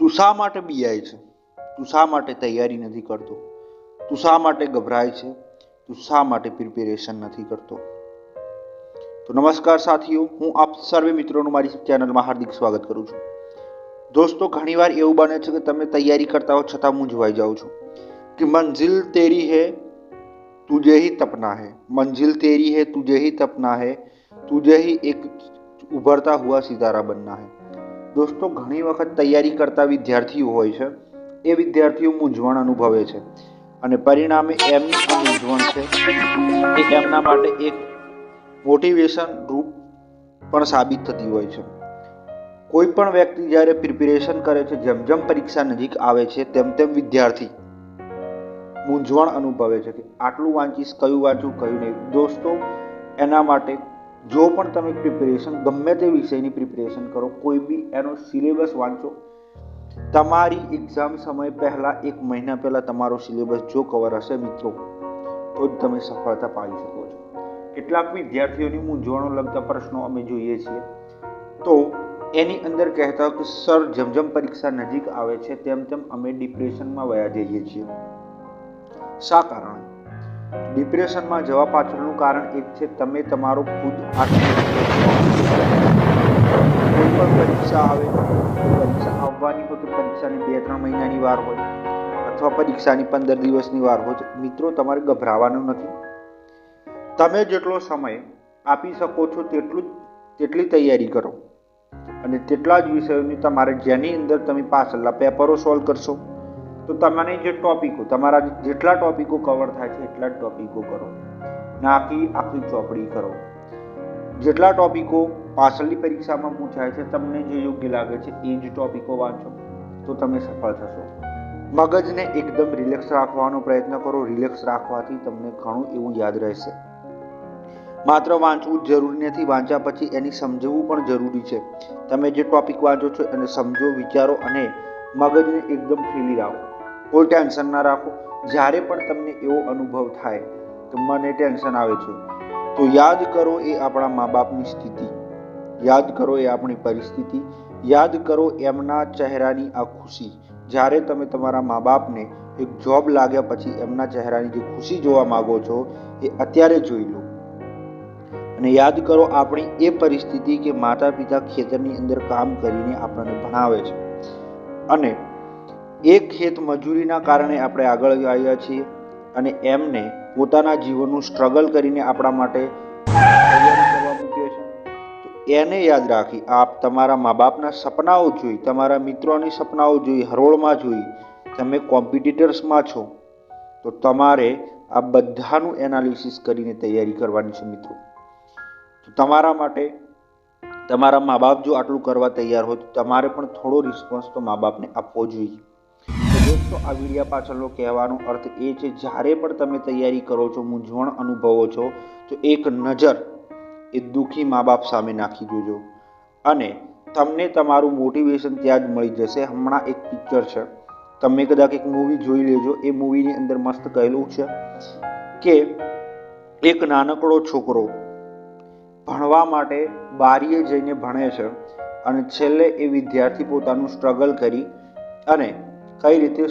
તું શા માટે બિયાય છે? તું શા માટે તૈયારી નથી કરતો? તું શા માટે ગભરાય છે? તું શા માટે પ્રિપેરેશન નથી કરતો? તો નમસ્કાર સાથીઓ, હું આપ સર્વે મિત્રોનું મારી ચેનલમાં હાર્દિક સ્વાગત કરું છું. દોસ્તો, ઘણીવાર એવું બને છે કે તમે તૈયારી કરતા હો છતાં હું જોવાઈ જાઉં છું. કે મંજિલ તેરી હે, તુજે હી તપના હે. મંજિલ તેરી હે, તુજે હી તપના હે, તુજે હી એક ઉભરતા હુઆ સિતારા બનના હે. દોસ્તો, ઘણી વખત તૈયારી કરતા વિદ્યાર્થીઓ હોય છે. એ વિદ્યાર્થીઓ મૂંઝવણ અનુભવે છે અને પરિણામે એમની આ મૂંઝવણ છે એ એમના માટે એક મોટિવેશન રૂપ પણ સાબિત થતી હોય છે. કોઈ પણ વ્યક્તિ જ્યારે પ્રિપેરેશન કરે છે, જેમ જેમ પરીક્ષા નજીક આવે છે, તેમ તેમ વિદ્યાર્થી મૂંઝવણ અનુભવે છે કે આટલું વાંચીશ, કયું વાંચું, કયું નહીં. દોસ્તો, એના માટે જો પણ તમે પ્રિપેરેશન ગમે તે વિષયની પ્રિપેરેશન કરો, કોઈ બી એનો સિલેબસ વાંચો, તમારી એક્ઝામ સમય પહેલાં એક મહિના પહેલાં તમારો સિલેબસ જો કવર હશે મિત્રો, તો જ તમે સફળતા પાડી શકો છો. કેટલાક વિદ્યાર્થીઓની મૂંઝવણો લગતા પ્રશ્નો અમે જોઈએ છીએ. તો એની અંદર કહેતા કે, સર જેમ પરીક્ષા નજીક આવે છે તેમ તેમ અમે ડિપ્રેશનમાં વયા જઈએ છીએ. શા કારણે? ડિપ્રેશનમાં જવા પાછળનું કારણ એક છે, તમે તમારો ખુદ કોઈ પણ પરીક્ષા આવે, પરીક્ષા આવવાની હોય તો પરીક્ષાની બે, ત્રણ મહિનાની વાર હોય અથવા પરીક્ષાની પંદર દિવસની વાર હોય મિત્રો, તમારે ગભરાવાનું નથી. તમે જેટલો સમય આપી શકો છો તેટલું તેટલી તૈયારી કરો. અને તેટલા જ વિષયોની તમારે જેની અંદર તમે પાછળના પેપરો સોલ્વ કરશો તો તમને જે ટોપિકો, તમારા જેટલા ટોપિકો કવર થાય છે, એટલા ટોપિકો કરો. નાખી આખી ચોપડી કરો. જેટલા ટોપિકો પાછળની પરીક્ષામાં પૂછાય છે, તમને જે યોગ્ય લાગે છે, એ જ ટોપિકો વાંચો, તો તમે સફળ થશો. મગજને એકદમ રિલેક્સ રાખવાનો પ્રયત્ન કરો રિલેક્સ રાખવાથી તમને ઘણું એવું યાદ રહેશે. માત્ર વાંચવું જરૂરી નથી, વાંચ્યા પછી એની સમજવું પણ જરૂરી છે. તમે જે ટોપિક વાંચો છો, એને સમજો, વિચારો અને મગજને એકદમ ફ્રીલી રાખો. કોઈ ટેન્શન ના રાખો. જ્યારે પણ તમને એવો અનુભવ થાય કે મને ટેન્શન આવે છે. તો યાદ કરો એ આપણા મા બાપની સ્થિતિ. યાદ કરો એ આપણી પરિસ્થિતિ. યાદ કરો એમના ચહેરાની આ ખુશી. જ્યારે તમે તમારા મા બાપને એક જોબ લાગ્યા પછી એમના ચહેરાની જે ખુશી જોવા માગો છો, એ અત્યારે જોઈ લો. અને યાદ કરો આપણી એ પરિસ્થિતિ કે માતા પિતા ખેતરની અંદર કામ કરીને આપણને ભણાવે છે. અને એક ખેત મજૂરીના કારણે આપણે આગળ આવ્યા છીએ અને એમને પોતાના જીવનનું સ્ટ્રગલ કરીને આપણા માટે એને યાદ રાખી આપ તમારા મા બાપના સપનાઓ જોઈ, તમારા મિત્રોની સપનાઓ જોઈ, હરોળમાં જોઈ, તમે કોમ્પિટિટર્સમાં છો, તો તમારે આ બધાનું એનાલિસિસ કરીને તૈયારી કરવાની છે મિત્રો. તો તમારા માટે તમારા મા બાપ જો આટલું કરવા તૈયાર હોય તો તમારે પણ થોડો રિસ્પોન્સ તો મા બાપને આપવો જોઈએ. દોસ્તો, આ વિડીયા પાછળનો કહેવાનો અર્થ એ છે, જ્યારે પણ તમે તૈયારી કરો છો, મૂંઝવણ અનુભવો છો, તો એક નજર એ દુઃખી મા બાપ સામે નાખી દેજો. અને તમને તમારું મોટિવેશન ત્યાં જ મળી જશે. હમણાં એક પિક્ચર છે. તમે કદાચ એક મૂવી જોઈ લેજો. એ મૂવીની અંદર મસ્ત કહેલું છે કે, એક નાનકડો છોકરો ભણવા માટે બારીએ જઈને ભણે છે અને છેલ્લે એ વિદ્યાર્થી પોતાનું સ્ટ્રગલ કરી અને કઈ રીતે